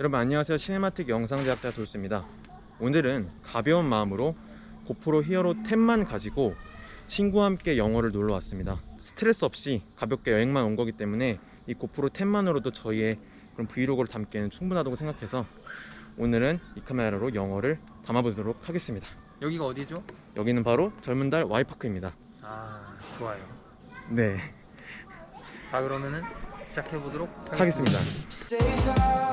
여러분 안녕하세요. 시네마틱 영상제작자 돌수입니다. 오늘은 가벼운 마음으로 고프로 히어로 10만 가지고 친구와 함께 영어를 놀러 왔습니다. 스트레스 없이 가볍게 여행만 온 거기 때문에 이 고프로 10만으로도 저희의 그런 브이로그를 담기에는 충분하다고 생각해서 오늘은 이 카메라로 영어를 담아보도록 하겠습니다. 여기가 어디죠? 여기는 바로 젊은 달 와이파크입니다. 아 좋아요. 네. 자 그러면은 시작해 보도록 하겠습니다. house.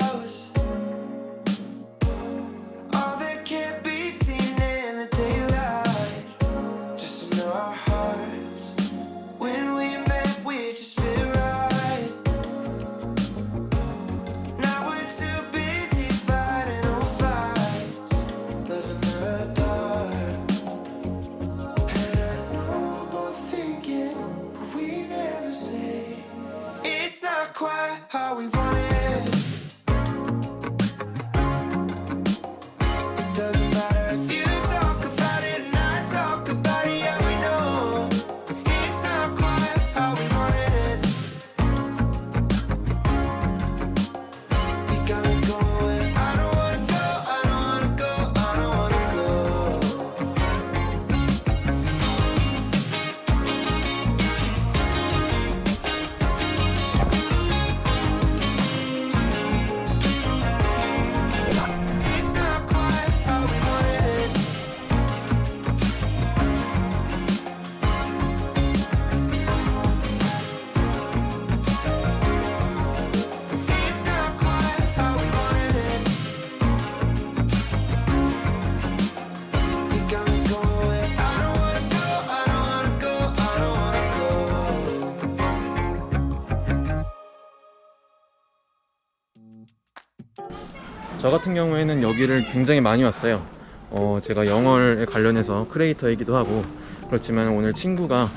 저 같은 경우에는 여기를 굉장히 많이 왔어요. 어, 제가 영어에 관련해서 크리에이터이기도 하고 그렇지만 오늘 친구가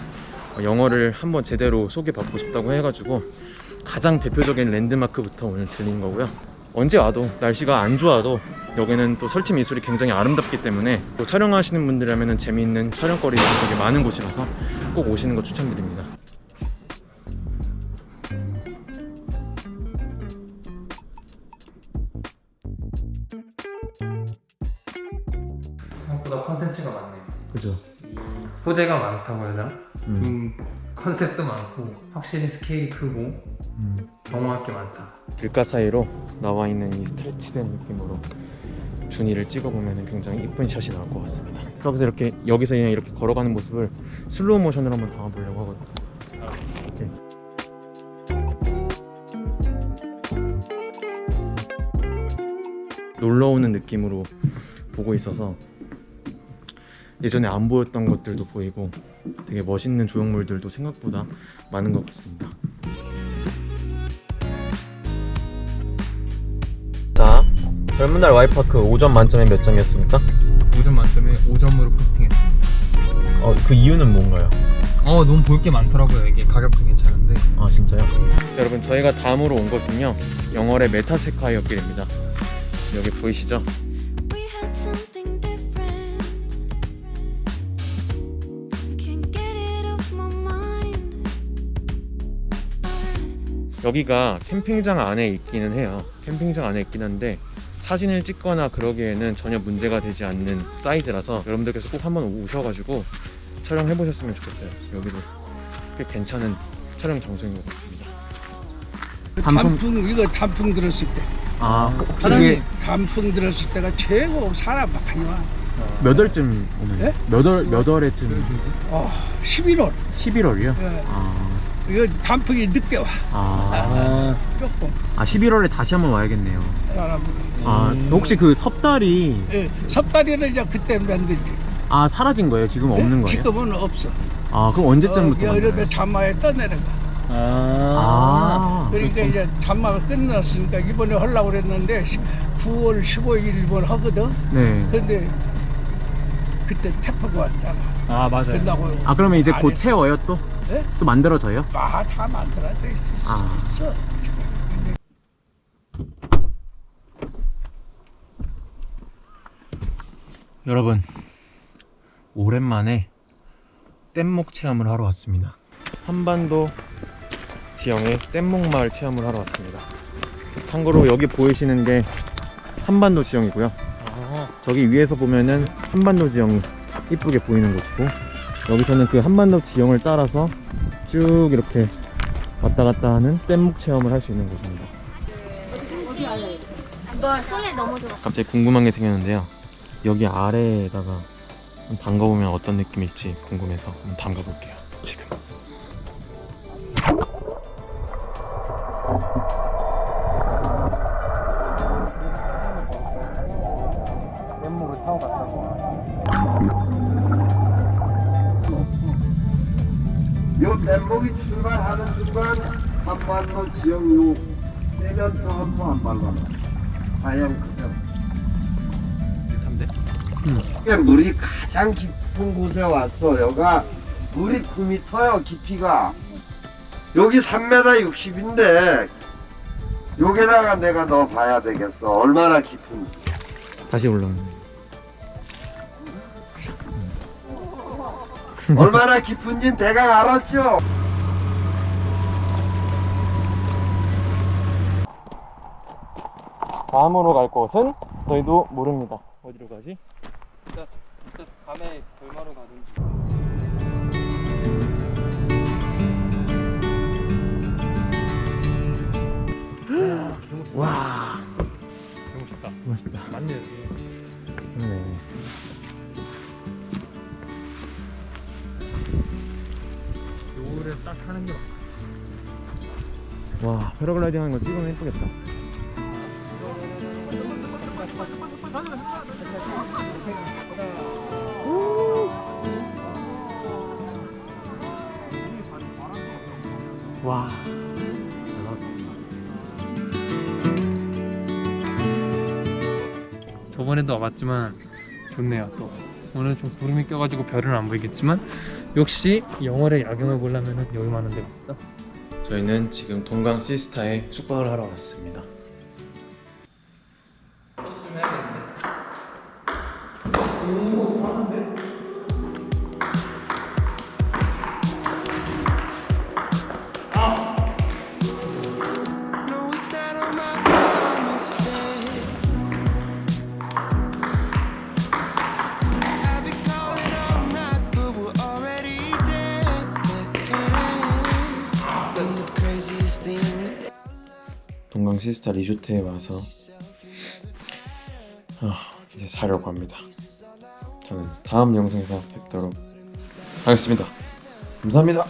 영어를 한번 제대로 소개받고 싶다고 해가지고 가장 대표적인 랜드마크부터 오늘 들린 거고요. 언제 와도 날씨가 안 좋아도 여기는 또 설치 미술이 굉장히 아름답기 때문에 또 촬영하시는 분들이라면 재미있는 촬영거리가 되게 많은 곳이라서 꼭 오시는 거 추천드립니다. 그죠? 소재가 많다고 해야 되나? 음. 좀 컨셉도 많고 확실히 스케일이 크고 음. 경험할 게 많다. 길가 사이로 나와 있는 이 스트레치된 느낌으로 준이를 찍어보면 굉장히 이쁜 샷이 나올 것 같습니다. 그래서 이렇게 여기서 그냥 이렇게 걸어가는 모습을 슬로우 모션으로 한번 담아보려고 하거든요. 이렇게. 놀러 오는 느낌으로 보고 있어서 예전에 안 보였던 것들도 보이고 되게 멋있는 조형물들도 생각보다 많은 것 같습니다. 자, 젊은 날 와이파크 5점 만점에 몇 점이었습니까? 5점 만점에 5점으로 포스팅했습니다. 어, 그 이유는 뭔가요? 어 너무 볼 게 많더라고요. 이게 가격도 괜찮은데. 아, 진짜요? 여러분, 저희가 다음으로 온 곳은요, 영월의 메타세콰이어 길입니다. 여기 보이시죠? 여기가 캠핑장 안에 있기는 해요. 캠핑장 안에 있긴 한데, 사진을 찍거나 그러기에는 전혀 문제가 되지 않는 사이즈라서 여러분들께서 꼭 한번 오셔가지고 촬영해 보셨으면 좋겠어요. 여기도 꽤 괜찮은 촬영 장소인 것 같습니다. 단풍 이거 단풍 들었을 때 아, 혹시 사람이 단풍 들었을 때가 최고 사람 많이 와. 몇 월쯤 오는 예? 몇 월, 몇 월에쯤? 어 11월 11월이요? 예. 아, 이거 단풍이 늦게 와 아, 조금 아 11월에 다시 한번 와야겠네요. 사람들이. 아, 혹시 그 섭달이 예, 섭다리는 이제 그때 만들지. 아 사라진 거예요? 지금 없는 거예요? 지금은 없어. 아, 그럼 언제쯤부터 어, 만나요? 여름에 잔마에 떠내려가. 아, 그러니까 이제 잔마가 끝났으니까 이번에 하려고 그랬는데 9월 15일 이번 하거든. 네. 근데 그때 태풍이 왔잖아. 아 맞아요. 끝나고 아 그러면 이제 안 곧 했어. 채워요 또? 예? 또 만들어져요? 아, 다 만들어져 있어. 아. 있어. 여러분 오랜만에 뗏목 체험을 하러 왔습니다 한반도 지형의 뗏목 마을 체험을 하러 왔습니다 참고로 여기 보이시는 게 한반도 지형이고요. 아, 저기 위에서 보면은 한반도 지형이 이쁘게 보이는 곳이고 여기서는 그 한반도 지형을 따라서 쭉 이렇게 왔다 갔다 하는 뗏목 체험을 할 수 있는 곳입니다. 갑자기 궁금한 게 생겼는데요. 여기 아래에다가 담가보면 어떤 느낌일지 궁금해서 담가볼게요. 지금. 요 뗏목이 출발하는 순간 한반도 지역 요 세면터 한포 한 발로 하얀 그정 이게 물이 가장 깊은 곳에 왔어. 여가 물이 9m요 깊이가. 여기 3m 60인데 여기다가 내가 넣어 봐야 되겠어. 얼마나 깊은지. 다시 올라오는. 얼마나 깊은진 대강 알았죠? 다음으로 갈 곳은 저희도 모릅니다. 어디로 가지? 일단, 일단 밤에 돌마로 가든지. 와, 너무 좋다. 멋있다. 맞네, 여기. 네. 요거를 딱 하는 게 맞아. 와, 패러글라이딩 하는 거 찍으면 예쁘겠다. 와. 저번에도 와봤지만 좋네요 또 오늘 좀 구름이 껴가지고 별은 안 보이겠지만 역시 영월의 야경을 보려면 여기만 한데 없다 저희는 지금 동강 시스타에 숙박을 하러 왔습니다. Craziest thing. 동강 시스타 리조트에 와서 아, 이제 자려고 합니다. 저는 다음 영상에서 뵙도록 하겠습니다. 감사합니다.